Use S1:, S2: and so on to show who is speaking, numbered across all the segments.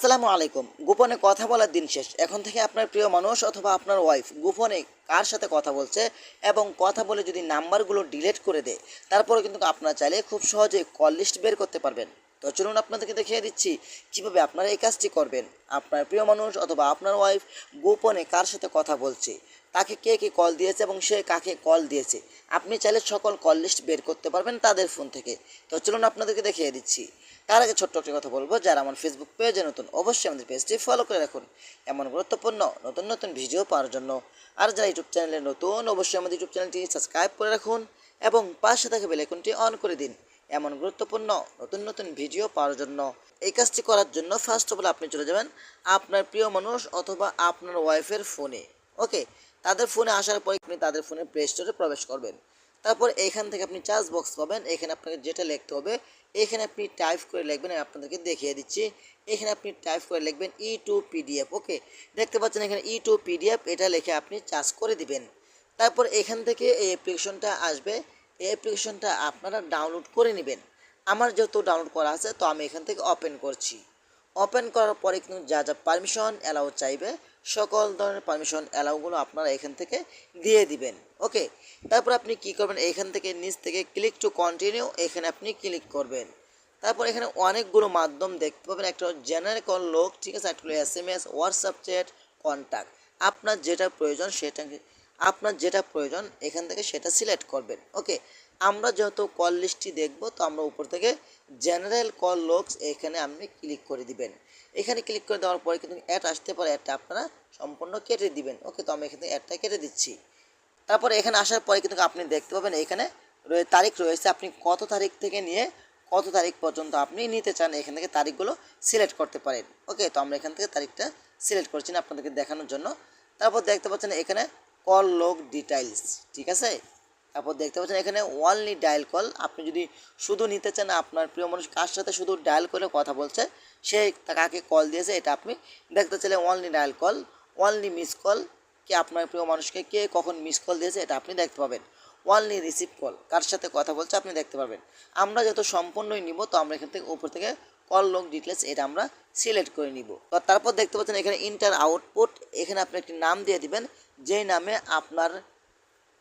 S1: আসসালামু আলাইকুম। গোপনে কথা বলার দিন শেষ। এখন থেকে আপনার প্রিয় মানুষ অথবা আপনার ওয়াইফ গোপনে কার সাথে কথা বলছে এবং কথা বলে যদি নাম্বারগুলো ডিলেট করে দেয় তারপরে কিন্তু আপনার চাইলে খুব সহজে কল লিস্ট বের করতে পারবেন। তো চলুন আপনাদেরকে দেখিয়ে দিচ্ছি কীভাবে আপনারা এই কাজটি করবেন। আপনার প্রিয় মানুষ অথবা আপনার ওয়াইফ গোপনে কার সাথে কথা বলছে, তাকে কে কে কল দিয়েছে এবং সে কাকে কল দিয়েছে, আপনি চাইলে সকল কল লিস্ট বের করতে পারবেন তাদের ফোন থেকে। তো চলুন আপনাদেরকে দেখিয়ে দিচ্ছি। তার আগে ছোট্ট একটা কথা বলব, যারা আমার ফেসবুক পেজে নতুন, অবশ্যই আমাদের পেজটি ফলো করে রাখুন। এমন গুরুত্বপূর্ণ, নতুন নতুন ভিডিও পাওয়ার জন্য। আর যারা ইউটিউব চ্যানেলে নতুন, অবশ্যই আমাদের ইউটিউব চ্যানেলটি সাবস্ক্রাইব করে রাখুন এবং পাশে থাকা বেলাইকনটি অন করে দিন। এমন গুরুত্বপূর্ণ নতুন নতুন ভিডিও পাওয়ার জন্য। এই কাজটি করার জন্য ফার্স্ট অফ অল আপনি চলে যাবেন আপনার প্রিয় মানুষ অথবা আপনার ওয়াইফের ফোনে ওকে তাদের ফোনে আসার পরে আপনি তাদের ফোনে প্লে স্টোরে প্রবেশ করবেন। তারপর এখান থেকে আপনি চার্জ বক্স পাবেন, এখানে আপনাকে যেটা লিখতে হবে, এখানে আপনি টাইপ করে লিখবেন, আমি আপনাদেরকে দেখিয়ে দিচ্ছি। এখানে আপনি টাইপ করে লিখবেন ই টু পিডিএফ ওকে দেখতে পাচ্ছেন এখানে ই টু পিডিএফ এটা লিখে আপনি চার্জ করে দিবেন। তারপর এখান থেকে এই অ্যাপ্লিকেশনটা আসবে। এই অ্যাপ্লিকেশনটা আপনারা ডাউনলোড করে নেবেন। আমার যেহেতু ডাউনলোড করা আছে, তো আমি এখান থেকে ওপেন করছি। ওপেন করার পরে কিন্তু যা যা পারমিশন অ্যালাউ চাইবে, সকল ধরনের পারমিশন অ্যালাউগুলো আপনারা এখান থেকে দিয়ে দিবেন। ওকে তারপর আপনি কি করবেন? এখান থেকে নিচ থেকে ক্লিক টু কন্টিনিউ এখানে আপনি ক্লিক করবেন। তারপর এখানে অনেকগুলো মাধ্যম দেখতে পাবেন। একটা জেনারেল লোক ঠিক আছে? একটা S M S WhatsApp chat contact আপনার যেটা প্রয়োজন সেটা আপনার যেটা প্রয়োজন, এখান থেকে সেটা সিলেক্ট করবেন। ওকে? আমরা যেহেতু কল লিস্টটি দেখব, তো আমরা উপর থেকে জেনারেল কল লোকস এখানে আপনি ক্লিক করে দিবেন। এখানে ক্লিক করে দেওয়ার পরে কিন্তু অ্যাড আসতে পারে অ্যাডটা আপনারা সম্পূর্ণ কেটে দিবেন। ওকে, তো আমি এখানে অ্যাডটা কেটে দিচ্ছি। তারপর এখানে আসার পরে কিন্তু আপনি দেখতে পাবেন, এখানে তারিখ রয়েছে। আপনি কত তারিখ থেকে নিয়ে কত তারিখ পর্যন্ত আপনি নিতে চান, এখান থেকে তারিখগুলো সিলেক্ট করতে পারেন। ওকে, তো আমরা এখান থেকে তারিখটা সিলেক্ট করছি না আপনাদেরকে দেখানোর জন্য। তারপর দেখতে পাচ্ছেন এখানে কল লগ ডিটেইলস ঠিক আছে? তারপর দেখতে পাচ্ছেন এখানে ওয়ানলি ডায়াল কল আপনি যদি শুধু নিতে চান, আপনার প্রিয় মানুষ কার সাথে শুধু ডায়াল করে কথা বলছে, সে কাকে কল দিয়েছে, এটা আপনি দেখতে চাইলে only dial call only miss call কে আপনার প্রিয় মানুষকে কে কখন মিস কল দিয়েছে, এটা আপনি দেখতে পাবেন। ওয়ানলি রিসিভ কল কার সাথে কথা বলছে, আপনি দেখতে পাবেন। আমরা যত সম্পূর্ণই নিব, তো আমরা এখান থেকে উপর থেকে কল লং ডিটেলস এটা আমরা সিলেক্ট করে নিব। তারপর দেখতে পাচ্ছেন এখানে ইন্টার আউটপুট এখানে আপনি একটি নাম দিয়ে দিবেন যেই নামে আপনার,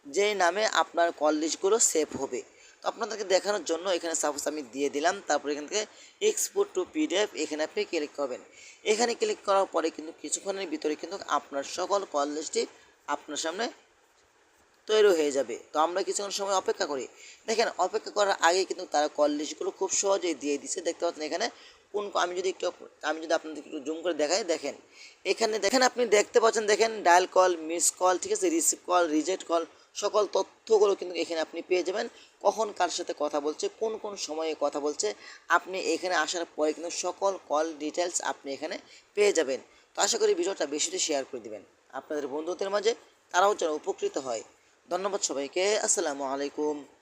S1: যেই নামে আপনার কল লিস্টগুলো সেভ হবে। তো আপনাদেরকে দেখানোর জন্য এখানে সাপোজ আমি দিয়ে দিলাম, তারপর এখান থেকে এক্সপোর্ট টু পিডিএফ এখানে আপনি ক্লিক করবেন। এখানে ক্লিক করার পরে কিন্তু কিছুক্ষণের ভিতরে কিন্তু আপনার সকল কল লিস্টটি আপনার সামনে তৈরি হয়ে যাবে। তো আমরা কিছুক্ষণ সময় অপেক্ষা করি। দেখেন, অপেক্ষা করার আগে কিন্তু তারা কল লিস্টগুলো খুব সহজেই দিয়ে দিচ্ছে। দেখতে পাচ্ছেন এখানে কোন আমি যদি একটু আমি যদি আপনাদের একটু জুম করে দেখাই, দেখেন। এখানে দেখেন আপনি দেখতে পাচ্ছেন, দেখেন ডায়াল কল, মিস কল, ঠিক আছে? রিসিভ কল, রিজেক্ট কল, সকল তথ্যগুলো কিন্তু এখানে আপনি পেয়ে যাবেন। কখন কার সাথে কথা বলছে, কোন কোন সময়ে কথা বলছে, আপনি এখানে আসার পরে কিন্তু সকল কল ডিটেলস আপনি এখানে পেয়ে যাবেন। তো আশা করি ভিডিওটা বেশি শেয়ার করে দিবেন। আপনাদের বন্ধুদের মাঝে তারাও যেন উপকৃত হয়। ধন্যবাদ সবাইকে। আসসালামু আলাইকুম।